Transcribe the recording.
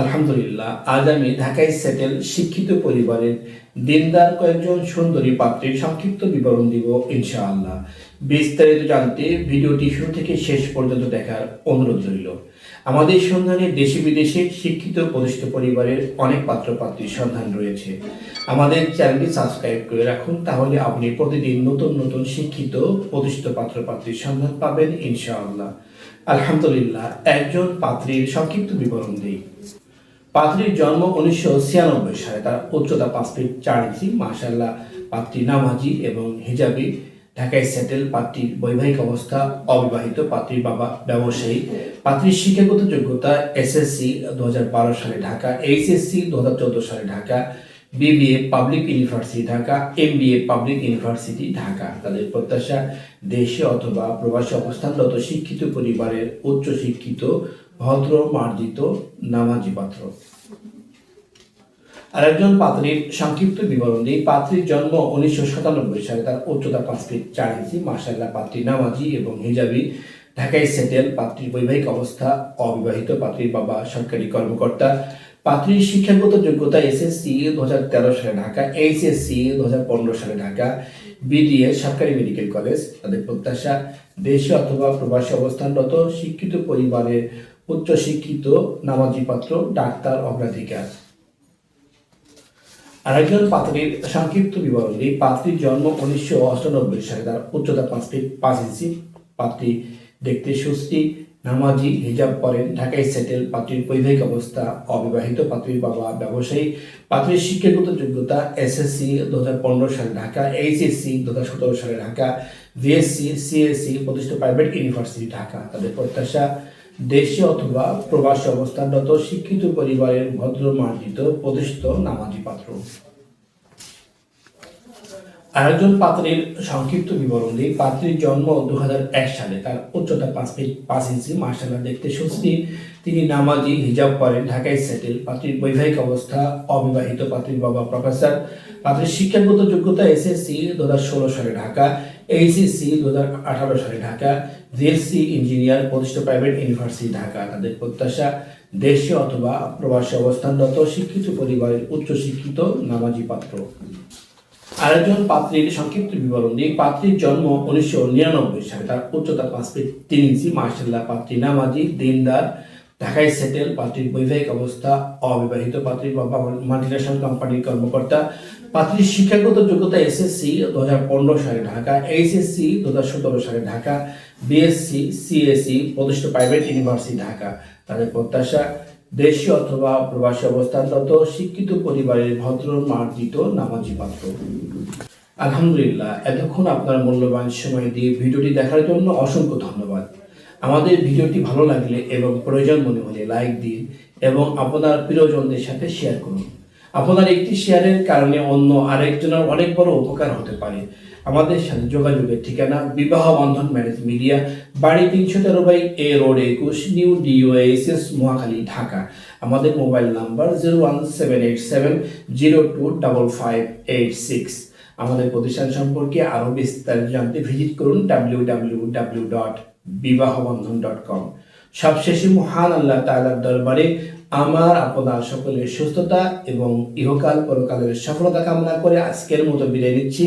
আলহামদুলিল্লাহ, আজ আমি ঢাকায় সেটেল শিক্ষিত পরিবারের দিনদার কয়েকজন সুন্দরী পাত্রের সংক্ষিপ্ত বিবরণ দিব ইনশাআল্লাহ। বিস্তারিত জানতে ভিডিওটি শুরু থেকে শেষ পর্যন্ত দেখার অনুরোধ রইল। আমাদের সন্ধানে দেশে বিদেশে শিক্ষিত প্রতিষ্ঠিত পরিবারের অনেক পাত্র পাত্রীর সন্ধান রয়েছে। আমাদের চ্যানেলটি সাবস্ক্রাইব করে রাখুন, তাহলে আপনি প্রতিদিন নতুন নতুন শিক্ষিত প্রতিষ্ঠিত পাত্র পাত্রীর সন্ধান পাবেন ইনশাআল্লাহ। আলহামদুলিল্লাহ, একজন পাত্রীর সংক্ষিপ্ত বিবরণ দিই। পাত্রীর জন্ম উনিশশো ছিয়ানব্বই সালে। তার উচ্চতা পাঁচ ফিট চার ইঞ্চি। মার্শাল্লাহ পাত্রী নামাজি এবং হিজাবি। ঢাকায় সেটেল, পাত্রীর বৈবাহিক অবস্থা অবিবাহিত, পাত্রীর বাবা ব্যবসায়ী। পাত্রীর শিক্ষাগত যোগ্যতা এসএসসি দু হাজার বারো সালে ঢাকা, এইচএসসি দু হাজার চোদ্দ সালে Dhaka. BBA public university Dhaka MBA public university Dhaka তাদের প্রত্যাশা, দেশে অথবা প্রবাসী অবস্থানরত শিক্ষিত পরিবারের উচ্চ শিক্ষিত ভদ্র, মার্জিত নামাজি পাত্র আরেকজন পাত্রীর সংক্ষিপ্ত বিবরণ দিই। পাত্রীর জন্ম উনিশশো সাতানব্বই সালে, তার উচ্চতা পাঁচ ফিট চার ইঞ্চি। মার্শাল্লাহ পাত্রী নামাজি এবং হিজাবি। ঢাকায় সেটেল, পাত্রীর বৈবাহিক অবস্থা অবিবাহিত। পাত্রীর বাবা সরকারি কর্মকর্তা। পাত্রীর শিক্ষাগত যোগ্যতা এসএসসি দু হাজার তেরো সালে ঢাকা এইচএসসি দু হাজার পনেরো সালে ঢাকা বিডিএ সরকারি মেডিকেল কলেজ তাদের প্রত্যাশা দেশে অথবা প্রবাসী অবস্থানরত শিক্ষিত পরিবারের উচ্চ শিক্ষিত নামাজি পাত্র, ডাক্তার অগ্রাধিকার। আরেকজন পাত্রীর সংক্ষিপ্ত বিবরণ পাত্রীর জন্ম উনিশশো অষ্টানব্বই সালে। তার উচ্চতা পাঁচ ফিট পাঁচ ইঞ্চি। পাত্রী দেখতে সুস্থি নামাজি হিজাব পরেন ঢাকায় সেটেল পাত্রীর বৈবাহিক অবস্থা, অবিবাহিত পাত্রীর বাবা, ব্যবসায়ী, পাত্রীর শিক্ষাগত যোগ্যতা এসএসসি দু হাজার পনেরো সালে ঢাকা এইচএসসি দু হাজার সতেরো সালে ঢাকা বিএসসি সিএসসি প্রতিষ্ঠিত প্রাইভেট ইউনিভার্সিটি ঢাকা। তাদের প্রত্যাশা, দেশে অথবা প্রবাসী অবস্থানরত শিক্ষিত পরিবারের ভদ্র মার্জিত প্রতিষ্ঠিত নামাজি পাত্র। আরেকজন পাত্রের সংক্ষিপ্ত বিবরণ দিই পাত্রীর জন্ম দু হাজার এক সালে। তার উচ্চতা পাঁচ ফিট পাঁচ ইঞ্চি মার্শাল্লাহ দেখতে সুস্থি তিনি নামাজি হিজাব করেন ঢাকায় সেটেল পাত্রীর বৈবাহিক অবস্থা, অবিবাহিত পাত্রীর বাবা প্রফেসর। পাত্রীর শিক্ষাগত যোগ্যতা এসএসসি দু হাজার ষোলো সালে ঢাকা, এইচএসসি দু হাজার আঠারো সালে ঢাকা ভিএসসি ইঞ্জিনিয়ার প্রতিষ্ঠিত প্রাইভেট ইউনিভার্সিটি ঢাকা। তাদের প্রত্যাশা, দেশে অথবা প্রবাসী অবস্থানরত শিক্ষিত পরিবারের উচ্চ শিক্ষিত নামাজি পাত্র। আরেকজন পাত্রীর সংক্ষিপ্ত বিবরণ দিই পাত্রীর জন্ম উনিশশো নিরানব্বই সালে। তার উচ্চতা পাঁচ ফিট তিন ইঞ্চি মার্শাল্লাহ পাত্রী নামাজি, দিনদার, ঢাকায় সেটেল, পাত্রীর বৈবাহিক অবস্থা, অবিবাহিত পাত্রীর বাবা মাল্টিনেশনাল কোম্পানির কর্মকর্তা। পাত্রীর শিক্ষাগত যোগ্যতা এসএসসি দু হাজার পনেরো সালে ঢাকা এইচএসসি দু হাজার সতেরো সালে ঢাকা বিএসসি সিএসসি প্রতিষ্ঠিত প্রাইভেট ইউনিভার্সিটি ঢাকা। তাদের প্রত্যাশা দেশীয় অথবা প্রবাসী অবস্থানরত শিক্ষিত পরিবারের ভদ্র মার্জিত নামাজি পাত্র আলহামদুলিল্লাহ, এতক্ষণ আপনার মূল্যবান সময় দিয়ে ভিডিওটি দেখার জন্য অসংখ্য ধন্যবাদ। আমাদের ভিডিওটি ভালো লাগলে এবং প্রয়োজন মনে হলে লাইক দিন এবং আপনার প্রিয়জনদের সাথে শেয়ার করুন। আপনার একটি শেয়ারের কারণে অন্য আরেকজনের অনেক বড় উপকার হতে পারে। আমাদের সাথে যোগাযোগের ঠিকানা বিবাহ বন্ধন ম্যারেজ মিডিয়া, বাড়ি তিনশো তেরো বাই এ রোড একুশ নিউ ডিওএসএস মহাখালী, ঢাকা। আমাদের mobile number zero one seven eight seven zero two double five eight six. আমাদের প্রতিষ্ঠান সম্পর্কে আরও বিস্তারিত জানতে ভিজিট করুন W W W dot Bibahabandhan dot com. সবশেষে মহান আল্লাহ তাআলার দরবারে আমার আপনার সকলের সুস্থতা এবং ইহকাল পরকালের সফলতা কামনা করে আজকের মতো বিদায় নিচ্ছি।